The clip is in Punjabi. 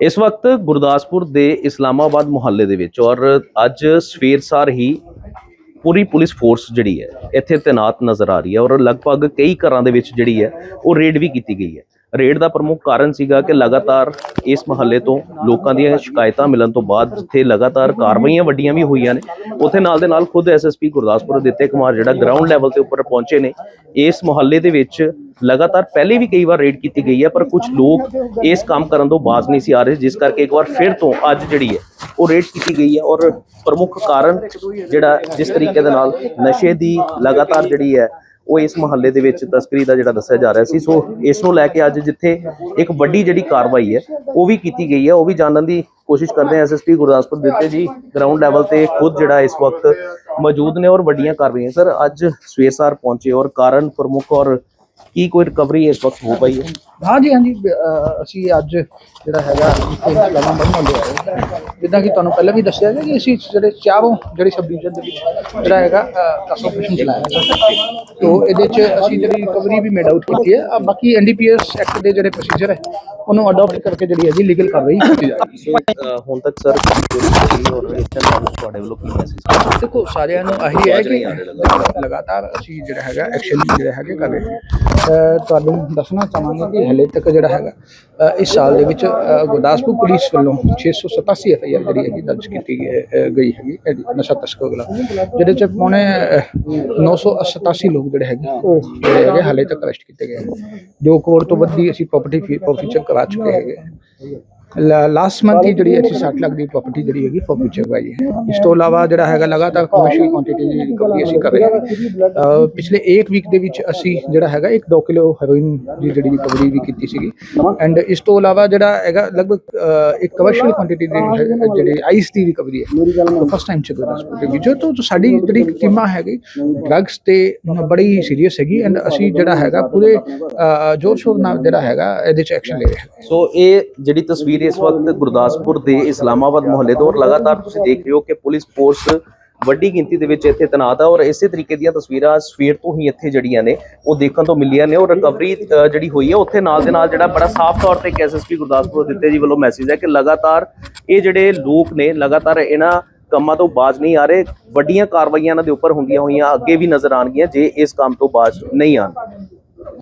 ਇਸ ਵਕਤ ਗੁਰਦਾਸਪੁਰ ਦੇ ਇਸਲਾਮਾਬਾਦ ਮੁਹੱਲੇ ਦੇ ਵਿੱਚ ਔਰ ਅੱਜ ਸਵੇਰ ਸਾਰ ਹੀ ਪੂਰੀ ਪੁਲਿਸ ਫੋਰਸ ਜਿਹੜੀ ਹੈ, ਇੱਥੇ ਤੈਨਾਤ ਨਜ਼ਰ ਆ ਰਹੀ ਹੈ ਔਰ ਲਗਭਗ ਕਈ ਘਰਾਂ ਦੇ ਵਿੱਚ ਜਿਹੜੀ ਹੈ, ਉਹ ਰੇਡ ਵੀ ਕੀਤੀ ਗਈ ਹੈ। ਰੇਡ ਦਾ ਪ੍ਰਮੁੱਖ ਕਾਰਨ ਸੀਗਾ ਕਿ ਲਗਾਤਾਰ ਇਸ ਮੁਹੱਲੇ ਤੋਂ ਲੋਕਾਂ ਦੀਆਂ ਸ਼ਿਕਾਇਤਾਂ ਮਿਲਣ ਤੋਂ ਬਾਅਦ ਜਿੱਥੇ ਲਗਾਤਾਰ ਕਾਰਵਾਈਆਂ ਵੱਡੀਆਂ ਵੀ ਹੋਈਆਂ ਨੇ, ਉੱਥੇ ਨਾਲ ਦੇ ਨਾਲ ਖੁਦ ਐਸਐਸਪੀ ਗੁਰਦਾਸਪੁਰ ਦਿੱਤੇ ਕੁਮਾਰ ਜਿਹੜਾ ਗਰਾਊਂਡ ਲੈਵਲ ਤੇ ਉੱਪਰ ਪਹੁੰਚੇ ਨੇ, ਇਸ ਮੁਹੱਲੇ ਦੇ ਵਿੱਚ ਲਗਾਤਾਰ ਪਹਿਲੇ ਵੀ ਕਈ ਵਾਰ ਰੇਡ ਕੀਤੀ ਗਈ ਹੈ, ਪਰ ਕੁਝ ਲੋਕ ਇਸ ਕੰਮ ਕਰਨ ਤੋਂ ਬਾਜ਼ ਨਹੀਂ ਸੀ ਆ ਰਹੇ, ਜਿਸ ਕਰਕੇ ਇੱਕ ਵਾਰ ਫਿਰ ਤੋਂ ਅੱਜ ਜਿਹੜੀ ਹੈ ਉਹ ਰੇਡ ਕੀਤੀ ਗਈ ਹੈ ਔਰ ਪ੍ਰਮੁੱਖ ਕਾਰਨ ਜਿਹੜਾ ਜਿਸ ਤਰੀਕੇ ਦੇ ਨਾਲ ਨਸ਼ੇ ਦੀ ਲਗਾਤਾਰ ਜਿਹੜੀ ਹੈ ਉਹ ਇਸ ਮੁਹੱਲੇ ਦੇ ਵਿੱਚ ਤਸਕਰੀ ਦਾ ਜਿਹੜਾ ਦੱਸਿਆ ਜਾ ਰਿਹਾ ਸੀ। ਸੋ ਇਸ ਨੂੰ ਲੈ ਕੇ ਅੱਜ ਜਿੱਥੇ ਇੱਕ ਵੱਡੀ ਜਿਹੜੀ ਕਾਰਵਾਈ ਹੈ, ਉਹ ਵੀ ਕੀਤੀ ਗਈ ਹੈ। ਉਹ ਵੀ ਜਾਣਨ ਦੀ ਕੋਸ਼ਿਸ਼ ਕਰਦੇ ਹਾਂ ਐਸਐਸਪੀ ਗੁਰਦਾਸਪੁਰ ਦਿੱਤੇ ਜੀ। ਗਰਾਊਂਡ ਲੈਵਲ ਤੇ ਖੁਦ ਜਿਹੜਾ ਇਸ ਵਕਤ ਮੌਜੂਦ ਨੇ ਔਰ ਵੱਡੀਆਂ ਕਾਰਵਾਈਆਂ ਸਰ ਅੱਜ ਸਵੇਰ ਸਾਰ ਪਹੁੰਚੇ ਔਰ ਕਾਰਨ ਪ੍ਰਮੁੱਖ ਔਰ ਕੀ ਕੋਈ ਰਿਕਵਰੀ ਇਸ ਵਕਤ ਹੋ ਪਾਈ ਹੈ? ਹਾਂਜੀ ਹਾਂਜੀ ਅਹ ਅਸੀਂ ਅੱਜ ਜਿਹੜਾ ਹੈਗਾ ਇੱਥੇ ਲਗਾਂ ਬਣਾਉਂਦੇ ਆਏ ਜਿੱਦਾਂ ਕਿ ਤੁਹਾਨੂੰ ਪਹਿਲਾਂ ਵੀ ਦੱਸਿਆ ਗਿਆ ਕਿ ਅਸੀਂ ਜਿਹੜੇ ਚਾਰੋਂ ਜਿਹੜੇ ਸਬ ਡਿਵੀਜ਼ਨ ਦੇ ਵਿੱਚ ਜਿਹੜਾ ਹੈਗਾ ਕਸ ਆਪਰੇਸ਼ਨ ਚਲਾਇਆ ਹੈ ਤੋ ਇਹਦੇ ਚ ਅਸੀਂ ਜਿਹੜੀ ਰਿਕਵਰੀ ਵੀ ਮੇਡ ਆਊਟ ਕੀਤੀ ਹੈ। ਅਹ ਬਾਕੀ ਐਨਡੀਪੀਐਸ ਐਕਟ ਦੇ ਜਿਹੜੇ ਪ੍ਰੋਸੀਜਰ ਹੈ ਉਹਨੂੰ ਅਡਾਪਟ ਕਰਕੇ ਜਿਹੜੀ ਹੈਗੀ ਲੀਗਲ ਕਾਰਵਾਈ ਕੀਤੀ ਸੋ ਅ, ਹੁਣ ਤੱਕ ਸਰ ਚੋਰੀ ਹੋਈ ਔਰ ਇਸ ਦੇ ਨਾਲ ਤੁਹਾਡੇ ਵੱਲੋਂ ਕੀ ਮੈਸੇਜ ਦੇਖੋ ਸਾਰਿਆਂ ਨੂੰ ਆਹੀ ਹੈ ਕਿ ਆ ਰਹੀ ਲਗਾਤਾਰ ਅਸੀਂ ਜਿਹੜਾ ਹੈਗਾ ਐਕਸ਼ਨ ਜਿਹੜੇ ਹੈਗੇ ਕਰ ਰਹੇ ਹਾਂ। ਤੁਹਾਨੂੰ ਦੱਸਣਾ ਚਾਹਾਂਗੇ ਕਿ ਹਲੇ ਤੱਕ ਜਿਹੜਾ ਹੈਗਾ ਇਸ ਸਾਲ ਦੇ ਵਿੱਚ ਗੁਰਦਾਸਪੁਰ ਪੁਲਿਸ ਵੱਲੋਂ 687 ਐਫ ਆਈ ਆਰ ਜਿਹੜੀ ਹੈਗੀ ਦਰਜ ਕੀਤੀ ਗਈ- ਹੈਗੀ ਨਸ਼ਾ ਤਸਕਰ ਖਿਲਾਫ ਜਿਹਦੇ ਚ ਪੌਣੇ ਅਹ, 987 ਲੋਕ ਜਿਹੜੇ ਹੈਗੇ ਉਹ ਜਿਹੜੇ ਹੈਗੇ ਹਲੇ ਤੱਕ ਅਰੈਸਟ ਕੀਤੇ ਗਏ ਹਨ ਦੋ ਕਰੋੜ ਤੋਂ ਵੱਧ ਦੀ ਅਸੀਂ ਪ੍ਰਾਪਰਟੀ ਫੋਰਫੀਚਰ ਕਰਾ ਚੁੱਕੇ ਹੈਗੇ। ਲਾਸਟ ਮੰਥ ਹੀ ਜਿਹੜੀ ਅਸੀਂ 60 ਲੱਖ ਦੀ ਪ੍ਰਾਪਰਟੀ ਜਿਹੜੀ ਹੈਗੀ ਫੋਰਫੀਚਰ ਕਰਵਾਈ ਹੈ ਇਸ ਤੋਂ ਇਲਾਵਾ ਜਿਹੜਾ ਹੈਗਾ ਲਗਾਤਾਰ ਕਮਰਸ਼ੀਅਲ ਕੁਆਂਟੀਟੀ ਦੀ ਰਿਕਵਰੀ ਅਸੀਂ ਕਰ ਰਹੇ ਹਾਂ। ਪਿਛਲੇ 1 ਵੀਕ ਦੇ ਵਿੱਚ ਅਸੀਂ ਜਿਹੜਾ ਹੈਗਾ 1-2 ਕਿਲੋ ਹੈਰੋਇਨ ਦੀ ਜਿਹੜੀ ਰਿਕਵਰੀ ਵੀ ਕੀਤੀ ਸੀਗੀ। ਐਂਡ ਇਸ ਤੋਂ ਇਲਾਵਾ ਜਿਹੜਾ ਹੈਗਾ ਲਗਭਗ ਇੱਕ ਕਮਰਸ਼ੀਅਲ ਕੁਆਂਟੀਟੀ ਦੀ ਜਿਹੜੀ ਆਈਸ ਦੀ ਰਿਕਵਰੀ ਹੈ। ਫਸਟ ਟਾਈਮ ਚ ਗੁਰਦਾਸਪੁਰ ਦੇ ਵਿੱਚ ਤੋਂ ਸਾਡੀ ਜਿਹੜੀ ਟੀਮਾਂ ਹੈਗੀ ਡਰੱਗਸ ਤੇ ਬੜੀ ਸੀਰੀਅਸ ਹੈਗੀ ਐਂਡ ਅਸੀਂ ਜਿਹੜਾ ਹੈਗਾ ਪੂਰੇ ਜੋਰ ਸ਼ੋਰ ਨਾਲ ਜਿਹੜਾ ਹੈਗਾ ਇਹਦੇ ਚ ਐਕਸ਼ਨ ਲੈ ਰਹੇ ਹਾਂ। ਸੋ ਇਹ ਜਿਹੜੀ ਤਸਵੀਰ ਇਸ ਵਕਤ ਗੁਰਦਾਸਪੁਰ ਦੇ ਇਸਲਾਮਾਬਾਦ ਮੁਹੱਲੇ ਤੋਂ ਔਰ ਲਗਾਤਾਰ ਤੁਸੀਂ ਦੇਖ ਰਹੇ ਹੋ ਕਿ ਪੁਲਿਸ ਫੋਰਸ ਵੱਡੀ ਗਿਣਤੀ ਦੇ ਵਿੱਚ ਇੱਥੇ ਤੈਨਾਤ ਆ ਔਰ ਇਸੇ ਤਰੀਕੇ ਦੀਆਂ ਤਸਵੀਰਾਂ ਸਵੇਰ ਤੋਂ ਹੀ ਇੱਥੇ ਜਿਹੜੀਆਂ ਨੇ, ਉਹ ਦੇਖਣ ਤੋਂ ਮਿਲੀਆਂ ਨੇ ਔਰ ਰਿਕਵਰੀ ਜਿਹੜੀ ਹੋਈ ਹੈ, ਉੱਥੇ ਨਾਲ ਦੇ ਨਾਲ ਜਿਹੜਾ ਬੜਾ ਸਾਫ਼ ਤੌਰ ਤੇ ਇੱਕ ਐਸਐਸਪੀ ਗੁਰਦਾਸਪੁਰ ਦਿੱਤੇ ਜੀ ਵੱਲੋਂ ਮੈਸੇਜ ਹੈ ਕਿ ਲਗਾਤਾਰ ਇਹ ਜਿਹੜੇ ਲੋਕ ਨੇ, ਲਗਾਤਾਰ ਇਹਨਾਂ ਕੰਮਾਂ ਤੋਂ ਬਾਜ਼ ਨਹੀਂ ਆ ਰਹੇ, ਵੱਡੀਆਂ ਕਾਰਵਾਈਆਂ ਇਹਨਾਂ ਦੇ ਉੱਪਰ ਹੁੰਦੀਆਂ ਹੋਈਆਂ, ਅੱਗੇ ਵੀ ਨਜ਼ਰ ਆਣਗੀਆਂ ਜੇ ਇਸ ਕੰਮ ਤੋਂ ਬਾਜ਼ ਨਹੀਂ ਆਣ